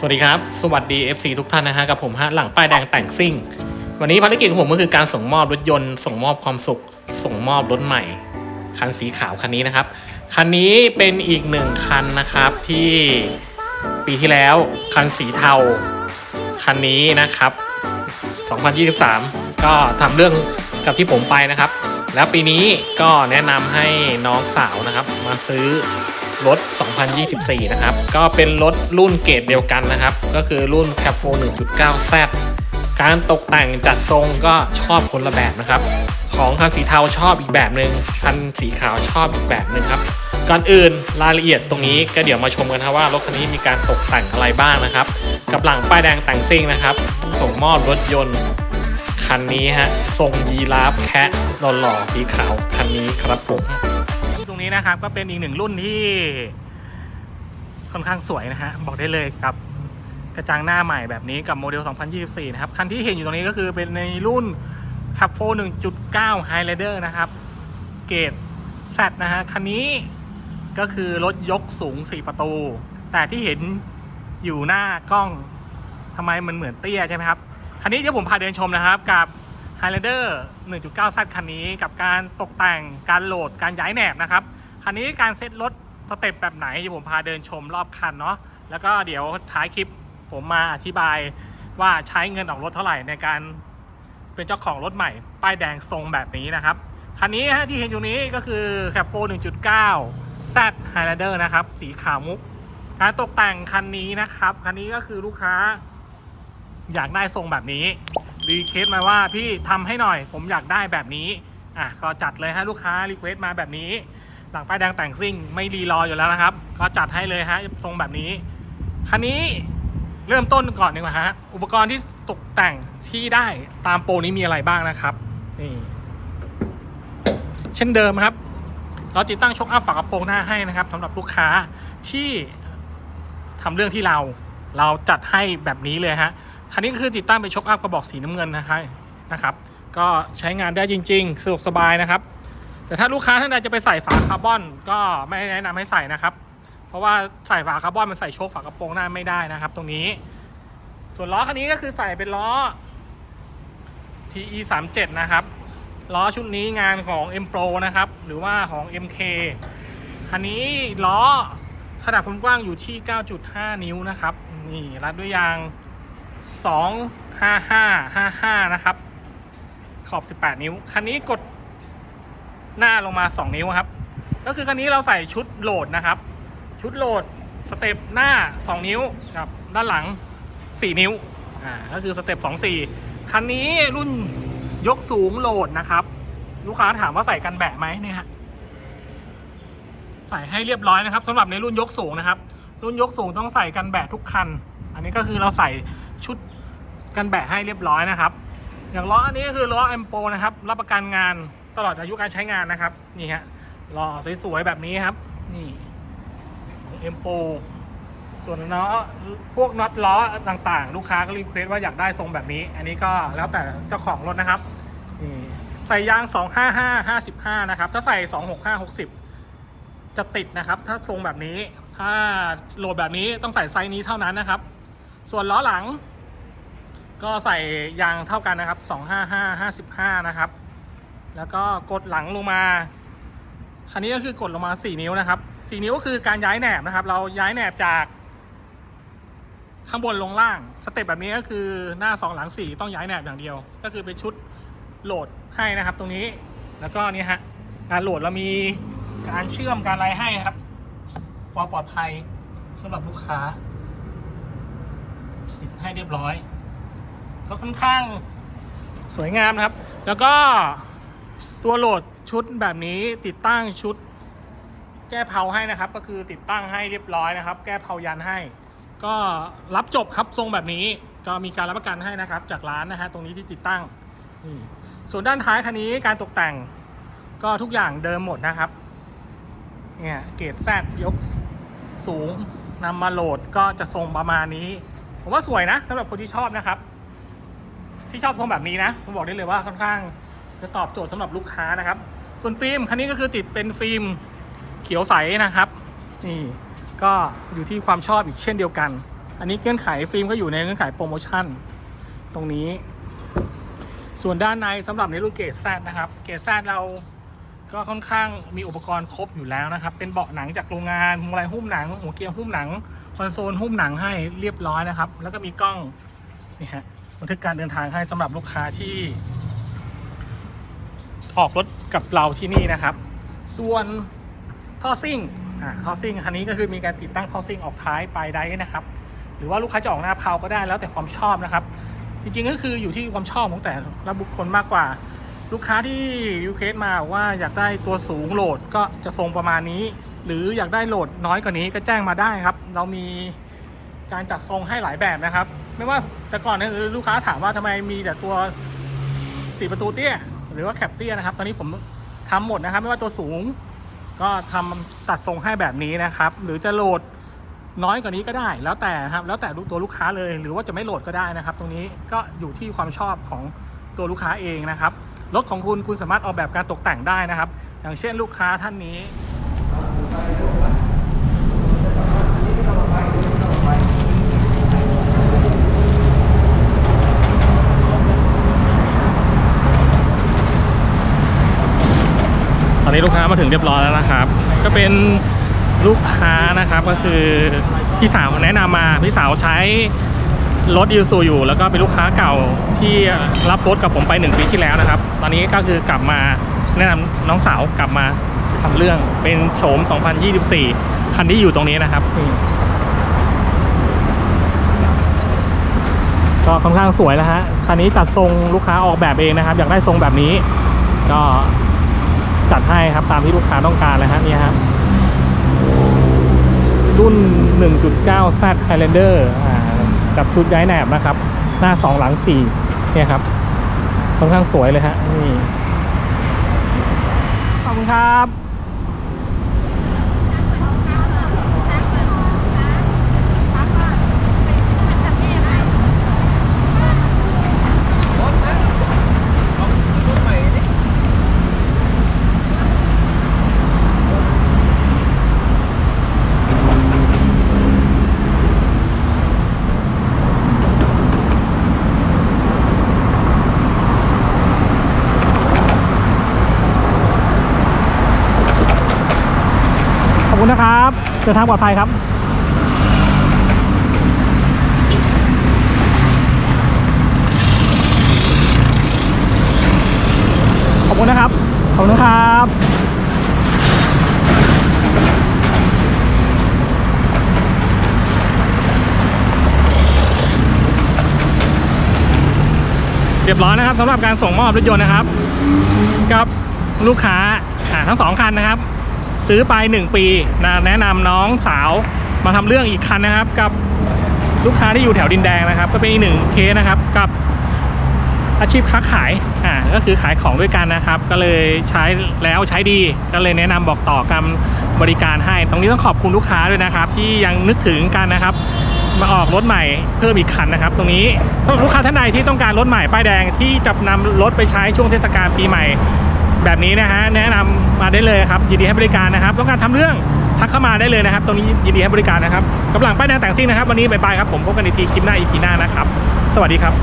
สวัสดีครับ สวัสดี FC ทุกท่านนะฮะกับผมฮะหลังป้ายแดงแต่งซิ่ง วันนี้ภารกิจของผมก็คือการส่งมอบรถยนต์ ส่งมอบความสุข ส่งมอบรถใหม่ คันสีขาวคันนี้นะครับ คันนี้เป็นอีกหนึ่งคันนะครับที่ปีที่แล้วคันสีเทา คันนี้นะครับ 2023 ก็ทำเรื่องกับที่ผมไปนะครับ แล้วปีนี้ก็แนะนำให้น้องสาวนะครับ มาซื้อ รถ 2024 นะครับ ก็เป็นรถรุ่นเกรดเดียวกันนะครับ ก็คือรุ่น c a p 4 1.9 Z การตกแต่งจัดทรงก็ชอบคนละแบบนะครับ ของคันสีเทาชอบอีกแบบหนึ่งคันสีขาวชอบอีกแบบหนึ่งครับ ก่อนอื่นรายละเอียดตรงนี้ก็เดี๋ยวมาชมกันครับว่ารถคันนี้มีการตกแต่งอะไรบ้างนะครับ กับหลังป้ายแดงแต่งซิ่งนะครับ ส่งมอบรถยนต์คันนี้ฮะทรงยีราฟแคะหล่อๆสีขาวคันนี้ครับผม นี้นะครับ ก็เป็นอีกหนึ่งรุ่นที่ค่อนข้างสวยนะฮะ บอกได้เลยกับกระจังหน้าใหม่แบบนี้กับโมเดล 2024 นะครับ คันที่เห็นอยู่ตรงนี้ก็คือเป็นในรุ่น c a p 4 1.9 Highlander นะครับ เกรด Z นะฮะ คันนี้ก็คือรถยกสูง 4 ประตู แต่ที่เห็นอยู่หน้ากล้องทำไมมันเหมือนเตี้ยใช่ไหมครับ คันนี้เดี๋ยวผมพาเดินชมนะครับกับ Highlander 1.9 Z คันนี้กับการตกแต่งการโหลดการย้ายแหนบนะครับ คันนี้การเซตรถสเต็ปแบบไหนผมพาเดินชมรอบคันเนาะแล้วก็เดี๋ยวท้ายคลิปผมมาอธิบายว่าใช้เงินออกรถเท่าไหร่ในการเป็นเจ้าของรถใหม่ป้ายแดงทรงแบบนี้นะครับคันนี้ฮะที่เห็นอยู่นี้ก็คือ c a p 4 1.9 Z Highlander นะครับ สีขาวมุกการตกแต่งคันนี้นะครับ คันนี้ก็คือลูกค้าอยากได้ทรงแบบนี้รีเควสมาว่าพี่ทำให้หน่อย ผมอยากได้แบบนี้อะก็จัดเลยฮะลูกค้ารีเควสมาแบบนี้ หลังป้ายแดงแต่งซิ่งไม่รีรออยู่แล้วนะครับ ก็จัดให้เลยฮะทรงแบบนี้คันนี้เริ่มต้นก่อนดีกว่าฮะอุปกรณ์ที่ตกแต่งที่ได้ตามโปรนี้มีอะไรบ้างนะครับนี่เช่นเดิมครับ เราติดตั้งช็อคอัพฝากระโปรงหน้าให้นะครับสำหรับลูกค้าที่ทำเรื่องที่เราเราจัดให้แบบนี้เลยฮะคันนี้ก็คือติดตั้งเป็นช็อคอัพกระบอกสีน้ำเงินนะครับนะครับ ก็ใช้งานได้จริง ๆสะดวกสบายนะครับ แต่ถ้าลูกค้าท่านใดจะไปใส่ฝาคาร์บอนก็ไม่แนะนำให้ใส่นะครับ เพราะว่าใส่ฝาคาร์บอนมันใส่โชคฝากระโปรงหน้าไม่ได้นะครับ ตรงนี้ ส่วนล้อคันนี้ก็คือใส่เป็นล้อ TE 3 7นะครับล้อชุดนี้งานของ M Pro นะครับ หรือว่าของ MK คันนี้ล้อขนาดความกว้างอยู่ที่ 9.5 นิ้วนะครับ นี่รัดด้วยยาง 25555 นะครับ ขอบ 18 นิ้ว คันนี้กด หน้าลงมา 2 นิ้วครับ ก็คือคันนี้เราใส่ชุดโหลดนะครับ ชุดโหลดสเต็ปหน้า 2 นิ้วกับด้านหลัง 4 นิ้วอ่าก็คือสเต็ป2 4คันนี้รุ่นยกสูงโหลดนะครับ ลูกค้าถามว่าใส่กันแบะไหมเนี่ยฮะใส่ให้เรียบร้อยนะครับสำหรับในรุ่นยกสูงนะครับ รุ่นยกสูงต้องใส่กันแบะทุกคัน อันนี้ก็คือเราใส่ชุดกันแบะให้เรียบร้อยนะครับ อย่างล้ออันนี้ก็คือล้อแอมโปนะครับ รับประกันงาน ตลอดอายุการใช้งานนะครับ นี่ฮะล้อสวยๆแบบนี้ครับ นี่เอ็มโปส่วนล้อพวกน็อตล้อต่างๆ ลูกค้าก็รีเควสว่าอยากได้ทรงแบบนี้ อันนี้ก็แล้วแต่เจ้าของรถนะครับนี่ใส่ยาง 255 55 นะครับ ถ้าใส่ 265 60 จะติดนะครับ ถ้าทรงแบบนี้ ถ้าโหลดแบบนี้ต้องใส่ไซส์นี้เท่านั้นนะครับ ส่วนล้อหลัง ก็ใส่ยางเท่ากันนะครับ 255 55 นะครับ แล้วก็กดหลังลงมาคันนี้ก็คือกดลงมา 4 นิ้วนะครับ 4 นิ้วก็คือการย้ายแหนบนะครับ เราย้ายแหนบจาก ข้างบนลงล่าง สเต็ปแบบนี้ก็คือหน้า 2 หลัง 4 ต้องย้ายแหนบอย่างเดียว ก็คือเป็นชุดโหลดให้นะครับ ตรงนี้ แล้วก็นี่ฮะการโหลดเรามีการเชื่อมการอะไรให้ครับ ความปลอดภัยสำหรับลูกค้า ติดให้เรียบร้อย ก็ค่อนข้างสวยงามนะครับ แล้วก็ ตัวโหลดชุดแบบนี้ติดตั้งชุด แก้เผาให้นะครับ ก็คือติดตั้งให้เรียบร้อยนะครับ แก้เผายันให้ ก็รับจบครับทรงแบบนี้ก็มีการรับประกันให้นะครับ จากร้านนะฮะตรงนี้ที่ติดตั้งนี่ส่วนด้านท้ายคันนี้การตกแต่งก็ทุกอย่างเดิมหมดนะครับเนี่ยเกรดแซดยกสูงนำมาโหลดก็จะทรงประมาณนี้ ผมว่าสวยนะสำหรับคนที่ชอบนะครับ ที่ชอบทรงแบบนี้นะผมบอกได้เลยว่าค่อนข้าง จะตอบโจทย์สำหรับลูกค้านะครับ ส่วนฟิล์มคันนี้ก็คือติดเป็นฟิล์มเขียวใสนะครับนี่ก็อยู่ที่ความชอบอีกเช่นเดียวกัน อันนี้เงื่อนไขฟิล์มก็อยู่ในเงื่อนไขโปรโมชั่น ตรงนี้ ส่วนด้านในสำหรับในรุ่นเกรดแซนะครับ เกรดแซเราก็ค่อนข้างมีอุปกรณ์ครบอยู่แล้วนะครับ เป็นเบาะหนังจากโรงงานพวงมายหุ้มหนัง หัวเกียร์หุ้มหนัง คอนโซลหุ้มหนังให้เรียบร้อยนะครับ แล้วก็มีกล้องนี่ฮะบันทึกการเดินทางให้สำหรับลูกค้าที่ ออกรถกับเราที่นี่นะครับ ส่วนท่อซิ่งอ่าท่อซิ่งคันนี้ก็คือมีการติดตั้งท่อซิ่งออกท้ายปลายไดนะครับ หรือว่าลูกค้าจะออกหน้าเพลาก็ได้แล้วแต่ความชอบนะครับ จริงๆก็คืออยู่ที่ความชอบของแต่ละบุคคลมากกว่า ลูกค้าที่ยูเคสมาว่าอยากได้ตัวสูงโหลดก็จะทรงประมาณนี้ หรืออยากได้โหลดน้อยกว่านี้ก็แจ้งมาได้ครับ เรามีการจัดทรงให้หลายแบบนะครับ ไม่ว่าแต่ก่อนเนี่ยคือลูกค้าถามว่าทำไมมีแต่ตัวสี่ประตูเตี้ยห รือว่าแคปเตี้ยนะครับ ตอนนี้ผมทำหมดนะครับ ไม่ว่าตัวสูง ก็ทำตัดทรงให้แบบนี้นะครับ หรือจะโหลดน้อยกว่านี้ก็ได้ แล้วแต่ครับ แล้วแต่ตัวลูกค้าเลย หรือว่าจะไม่โหลดก็ได้นะครับ ตรงนี้ก็อยู่ที่ความชอบของตัวลูกค้าเองนะครับ รถของคุณคุณสามารถออกแบบการตกแต่งได้นะครับ อย่างเช่นลูกค้าท่านนี้ อนนี้ลูกค้ามาถึงเรียบร้อยแล้วนะครับ ก็เป็นลูกค้านะครับก็คือพี่สาวแนะนำมาพี่สาวใช้รถยูซูอยู่ แล้วก็เป็นลูกค้าเก่าที่รับรถกับผมไปหนึ่งปีที่แล้วนะครับ ตอนนี้ก็คือกลับมาแนะนำน้องสาวกลับมาทำเรื่องเป็นโฉม 2024 คันที่อยู่ตรงนี้นะครับก็ค่อนข้างสวยแล้วฮะคันนี้จัดทรงลูกค้าออกแบบเองนะครับ อยากได้ทรงแบบนี้ ก็ ให้ครับตามที่ลูกค้าต้องการเลยฮะนี่ยครับรุ่น 1.9 Z Highlander อ่ากับชุดย้ายแหนบนะครับ หน้า 2 หลัง 4 เนี่ยครับค่อนข้างสวยเลยฮะนี่ขอบคุณครับ ขอบคุณนะครับเดินทางปลอดภัยครับขอบคุณนะครับ ขอบคุณครับเรียบร้อยนะครับสำหรับการส่งมอบรถยนต์นะครับ กับลูกค้าทั้งสองคันนะครับ ซื้อไป 1 ปีนะแนะนำน้องสาวมาทำเรื่องอีกคันนะครับ กับลูกค้าที่อยู่แถวดินแดงนะครับ ก็เป็นอีกหนึ่งเคสนะครับกับอาชีพค้าขายอ่าก็คือขายของด้วยกันนะครับ ก็เลยใช้แล้วใช้ดีก็เลยแนะนำบอกต่อกันบริการให้ ตรงนี้ต้องขอบคุณลูกค้าด้วยนะครับ ที่ยังนึกถึงกันนะครับ มาออกรถใหม่เพิ่มอีกคันนะครับ ตรงนี้สำหรับลูกค้าท่านใดที่ต้องการรถใหม่ป้ายแดงที่จะนำรถไปใช้ช่วงเทศกาลปีใหม่ แบบนี้นะฮะแนะนำมาได้เลยครับยินดีให้บริการนะครับ ต้องการทำเรื่องทักเข้ามาได้เลยนะครับ ตรงนี้ยินดีให้บริการนะครับกำลังป้ายแดงแต่งซิ่งนะครับ วันนี้บายบายครับผมพบกันอีกทีคลิปหน้าอีพีหน้านะครับ สวัสดีครับ